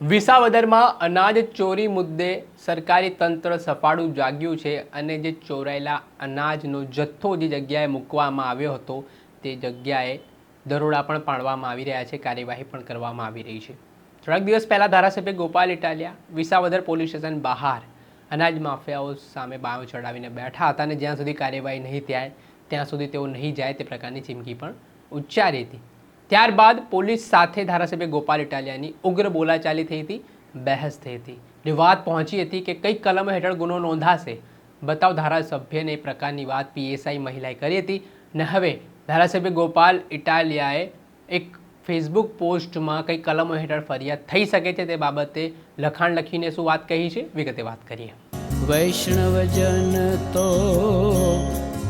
વિસાવદરમાં અનાજ ચોરી મુદ્દે સરકારી તંત્ર સફાળું જાગ્યું છે અને જે ચોરાયેલા અનાજનો જથ્થો જે જગ્યાએ મૂકવામાં આવ્યો હતો, તે જગ્યાએ દરોડા પણ પાડવામાં આવી રહ્યા છે, કાર્યવાહી પણ કરવામાં આવી રહી છે. થોડાક દિવસ પહેલાં ધારાસભ્ય ગોપાલ ઇટાલિયા વિસાવદર પોલીસ સ્ટેશન બહાર અનાજ માફિયાઓ સામે બાયો ચડાવીને બેઠા હતા અને જ્યાં સુધી કાર્યવાહી નહીં થાય, ત્યાં સુધી તેઓ નહીં જાય તે પ્રકારની ચીમકી પણ ઉચ્ચારી હતી. ત્યારબાદ પોલીસ સાથે ધારાસભ્ય ગોપાલ ઇટાલિયાની ઉગ્ર બોલાચાલી થઈ હતી, બહેસ થઈ હતી. જે વાત પહોંચી હતી કે કઈ કલમ હેઠળ ગુનો નોંધાશે, બતાવ ધારાસભ્યને એ પ્રકારની વાત પીએસઆઈ મહિલાએ કરી હતી. ને હવે ધારાસભ્ય ગોપાલ ઇટાલિયાએ એક ફેસબુક પોસ્ટમાં કઈ કલમો હેઠળ ફરિયાદ થઈ શકે છે તે બાબતે લખાણ લખીને શું વાત કહી છે? વિગતે વાત કરીએ. વૈષ્ણવજન તો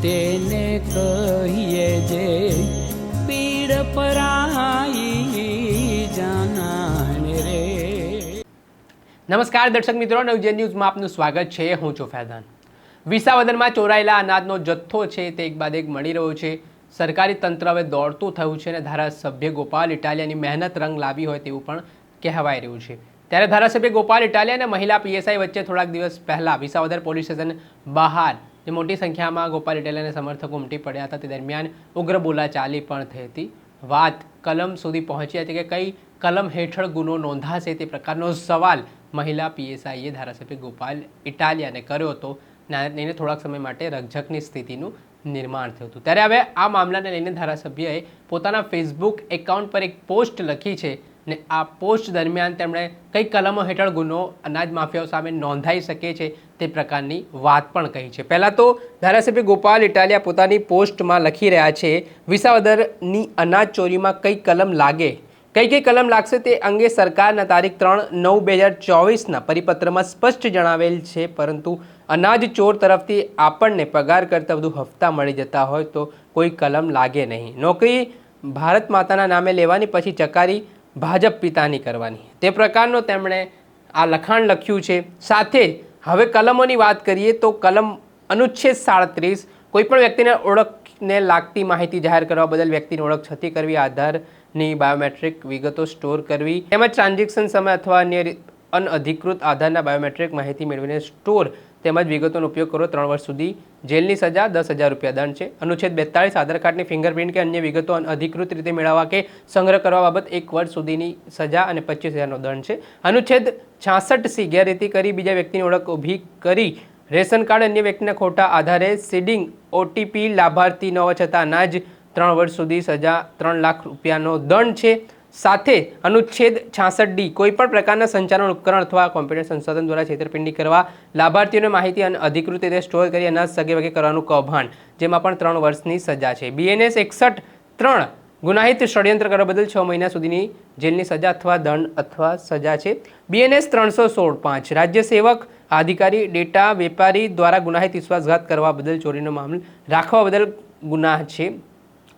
તેને કહીએ જે પીડ પરાઈ નમસ્કાર દર્શક મિત્રો નવજે ન્યૂઝમાં આપનું સ્વાગત છે. હું છું ફૈઝાન. વિસાવદરમાં ચોરાયેલા અનાજનો જથ્થો છે તે એક બાદ એક મળી રહ્યો છે. સરકારી તંત્ર હવે દોડતું થયું છે અને ધારાસભ્ય ગોપાલ ઇટાલિયાની મહેનત રંગ લાવી હોય તેવું પણ કહેવાય રહ્યું છે. ત્યારે ધારાસભ્ય ગોપાલ ઇટાલિયા અને મહિલા પીએસઆઈ વચ્ચે થોડાક દિવસ પહેલાં વિસાવદર પોલીસ સ્ટેશન બહાર જે મોટી સંખ્યામાં ગોપાલ ઇટાલિયાના સમર્થકો ઉમટી પડ્યા હતા, તે દરમિયાન ઉગ્ર બોલાચાલી પણ થઈ હતી. વાત કલમ સુધી પહોંચી હતી કે કઈ કલમ હેઠળ ગુનો નોંધાશે તે પ્રકારનો સવાલ મહિલા પીએસઆઈએ ધારાસભ્ય ગોપાલ ઇટાલિયાને કર્યો હતો. એને થોડાક સમય માટે રકઝકની સ્થિતિનું નિર્માણ થયું હતું. ત્યારે હવે આ મામલાને લઈને ધારાસભ્યએ પોતાના ફેસબુક એકાઉન્ટ પર એક પોસ્ટ લખી છે ને આ પોસ્ટ દરમિયાન તેમણે કઈ કલમો હેઠળ ગુનો, અનાજ માફિયાઓ સામે નોંધાઈ શકે છે તે પ્રકારની વાત પણ કહી છે. પહેલાં તો ધારાસભ્ય ગોપાલ ઇટાલિયા પોતાની પોસ્ટમાં લખી રહ્યા છે, વિસાવદરની અનાજ ચોરીમાં કઈ કલમ લાગે? કઈ કઈ કલમ લાગશે તે અંગે સરકારના તારીખ ત્રણ નવ બે હજાર ચોવીસના પરિપત્રમાં સ્પષ્ટ જણાવેલ છે, પરંતુ અનાજ ચોર તરફથી આપણને પગાર કરતાં વધુ હપ્તા મળી જતા હોય તો કોઈ કલમ લાગે નહીં. નોકરી ભારત માતાના નામે લેવાની પછી ચકારી ભાજપ પિતાની કરવાની. તે પ્રકારનો તેમણે આ લખાણ લખ્યું છે. સાથે હવે કલમોની વાત કરીએ તો કલમ અનુચ્છેદ સાડત્રીસ કોઈપણ વ્યક્તિને ઓળખને લાગતી માહિતી જાહેર કરવા બદલ વ્યક્તિની ઓળખ છતી કરવી આધારની બાયોમેટ્રિક વિગતો સ્ટોર કરવી, તેમજ ટ્રાન્ઝેક્શન સમય અથવા અન્ય અનઅધિકૃત આધારના બાયોમેટ્રિક માહિતી મેળવીને સ્ટોર તેમજ વિગતોનો ઉપયોગ કરો ત્રણ વર્ષ સુધી. જેલની સજા દસ હજાર રૂપિયા દંડ છે. અનુચ્છેદ બેતાળીસ, આધાર કાર્ડની ફિંગરપ્રિન્ટ કે અન્ય વિગતો અધિકૃત રીતે મેળવવા કે સંગ્રહ કરવા બાબત એક વર્ષ સુધીની સજા અને પચીસ હજારનો દંડ છે. અનુચ્છેદ છાસઠ સી, ગેરરીતિ કરી બીજા વ્યક્તિની ઓળખ ઊભી કરી. રેશન કાર્ડ અન્ય વ્યક્તિના ખોટા આધારે સીડિંગ, ઓટીપી લાભાર્થી ન હોવા છતાં અનાજ ત્રણ વર્ષ સુધી સજા ત્રણ લાખ રૂપિયાનો દંડ છે. સાથે અનુચ્છેદ છાસઠ ડી કોઈપણ પ્રકારના સંચાલન ઉપકરણ અથવા કોમ્પ્યુટર સંસાધન દ્વારા છેતરપિંડી કરવા, લાભાર્થીઓને માહિતી અને અધિકૃત રીતે સ્ટોર કરી અનાજ સગે વગે કરવાનું કૌભાંડ, જેમાં પણ ત્રણ વર્ષની સજા છે. બીએનએસ એકસઠ ત્રણ ગુનાહિત ષડયંત્ર કરવા બદલ છ મહિના સુધીની જેલની સજા અથવા દંડ અથવા સજા છે. બીએનએસ ત્રણસો સોળ પાંચ રાજ્ય સેવક અધિકારી ડેટા વેપારી દ્વારા ગુનાહિત વિશ્વાસઘાત કરવા બદલ ચોરીનો મામલો રાખવા બદલ ગુનાહ છે.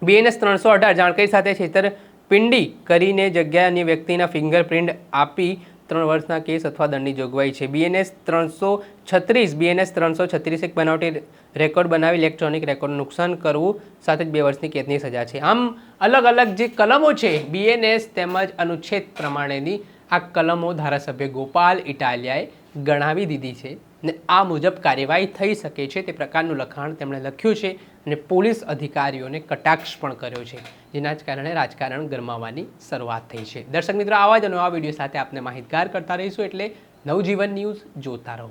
બીએનએસ ત્રણસો અઢાર જાણકારી સાથે છેતરપિંડી કરીને જગ્યા અને વ્યક્તિના ફિંગરપ્રિન્ટ આપી ત્રણ વર્ષના કેસ અથવા દંડની જોગવાઈ છે. બીએનએસ ત્રણસો છત્રીસ, બીએનએસ ત્રણસો છત્રીસ એક બનાવટી રેકોર્ડ બનાવી ઇલેક્ટ્રોનિક રેકોર્ડ નુકસાન કરવું સાથે જ બે વર્ષની કેદની સજા છે. આમ અલગ અલગ જે કલમો છે, બીએનએસ તેમજ અનુચ્છેદ પ્રમાણેની આ કલમો ધારાસભ્ય ગોપાલ ઇટાલિયાએ ગણાવી દીધી છે. ને આ મુજબ કાર્યવાહી થઈ શકે છે તે પ્રકારનું લખાણ તેમણે લખ્યું છે અને પોલીસ અધિકારીઓને કટાક્ષ પણ કર્યો છે, જેના જ કારણે રાજકારણ ગરમાવાની શરૂઆત થઈ છે. દર્શક મિત્રો, આવા જ નવા વીડિયો સાથે આપને માહિતગાર કરતા રહીશું એટલે નવજીવન ન્યૂઝ જોતા રહો.